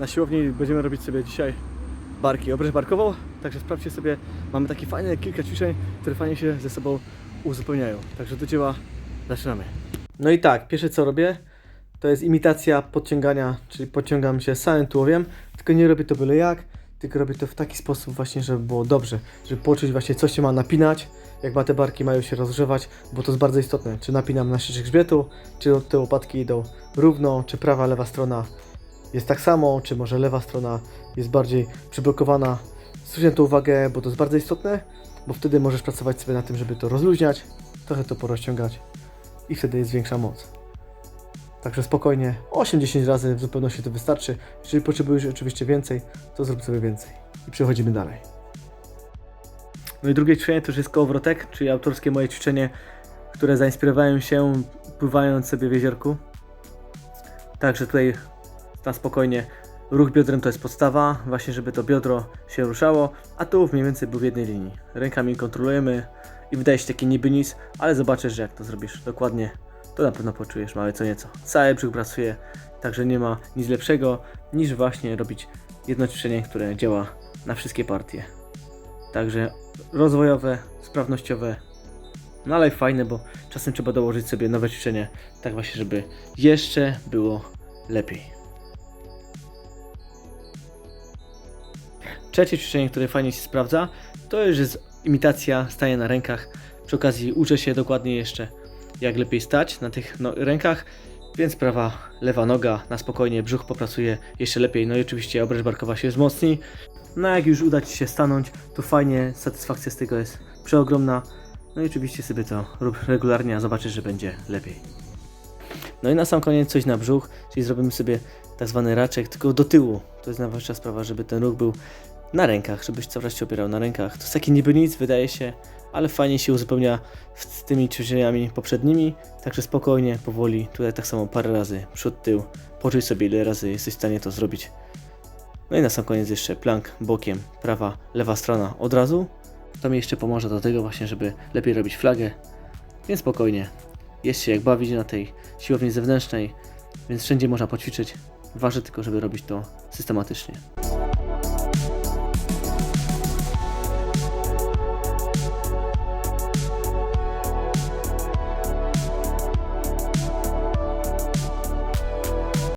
na siłowni będziemy robić sobie dzisiaj barki, obręcz barkową, także sprawdźcie sobie, mamy takie fajne kilka ćwiczeń, które fajnie się ze sobą uzupełniają. Także do dzieła, zaczynamy. No i tak, pierwsze co robię, to jest imitacja podciągania, czyli podciągam się samym tułowiem, tylko nie robię to byle jak, tylko robię to w taki sposób właśnie, żeby było dobrze, żeby poczuć właśnie co się ma napinać, jak ma te barki mają się rozgrzewać, bo to jest bardzo istotne, czy napinam na szczycie grzbietu, czy te łopatki idą równo, czy prawa, lewa strona jest tak samo, czy może lewa strona jest bardziej przyblokowana. Zwróć to uwagę, bo to jest bardzo istotne, bo wtedy możesz pracować sobie na tym, żeby to rozluźniać, trochę to porozciągać i wtedy jest większa moc. Także spokojnie, 8-10 razy w zupełności to wystarczy. Jeżeli potrzebujesz oczywiście więcej, to zrób sobie więcej. I przechodzimy dalej. No i drugie ćwiczenie to już jest kołowrotek, czyli autorskie moje ćwiczenie, które zainspirowałem się pływając sobie w jeziorku. Także tutaj na spokojnie ruch biodrem to jest podstawa, właśnie żeby to biodro się ruszało, a tułów mniej więcej był w jednej linii. Rękami kontrolujemy i wydaje się taki niby nic, ale zobaczysz, że jak to zrobisz dokładnie, to na pewno poczujesz małe co nieco. Cały brzuch pracuje, także nie ma nic lepszego niż właśnie robić jedno ćwiczenie, które działa na wszystkie partie. Także rozwojowe, sprawnościowe, no ale fajne, bo czasem trzeba dołożyć sobie nowe ćwiczenie, tak właśnie, żeby jeszcze było lepiej. Trzecie ćwiczenie, które fajnie się sprawdza, to już jest imitacja stania na rękach. Przy okazji uczę się dokładnie jeszcze, jak lepiej stać na tych no, rękach, więc prawa, lewa noga na spokojnie, brzuch popracuje jeszcze lepiej. No i oczywiście obręcz barkowa się wzmocni. No jak już uda Ci się stanąć, to fajnie, satysfakcja z tego jest przeogromna. No i oczywiście sobie to rób regularnie, a zobaczysz, że będzie lepiej. No i na sam koniec coś na brzuch, czyli zrobimy sobie tak zwany raczek, tylko do tyłu. To jest najważniejsza sprawa, żeby ten ruch był na rękach, żebyś cały czas się opierał na rękach. To jest takie niby nic, wydaje się, ale fajnie się uzupełnia z tymi ćwiczeniami poprzednimi, także spokojnie, powoli, tutaj tak samo parę razy, przód, tył, poczuj sobie ile razy jesteś w stanie to zrobić. No i na sam koniec jeszcze plank bokiem, prawa, lewa strona od razu. To mi jeszcze pomoże do tego właśnie, żeby lepiej robić flagę, więc spokojnie. Jest się jak bawić na tej siłowni zewnętrznej, więc wszędzie można poćwiczyć. Ważne tylko, żeby robić to systematycznie.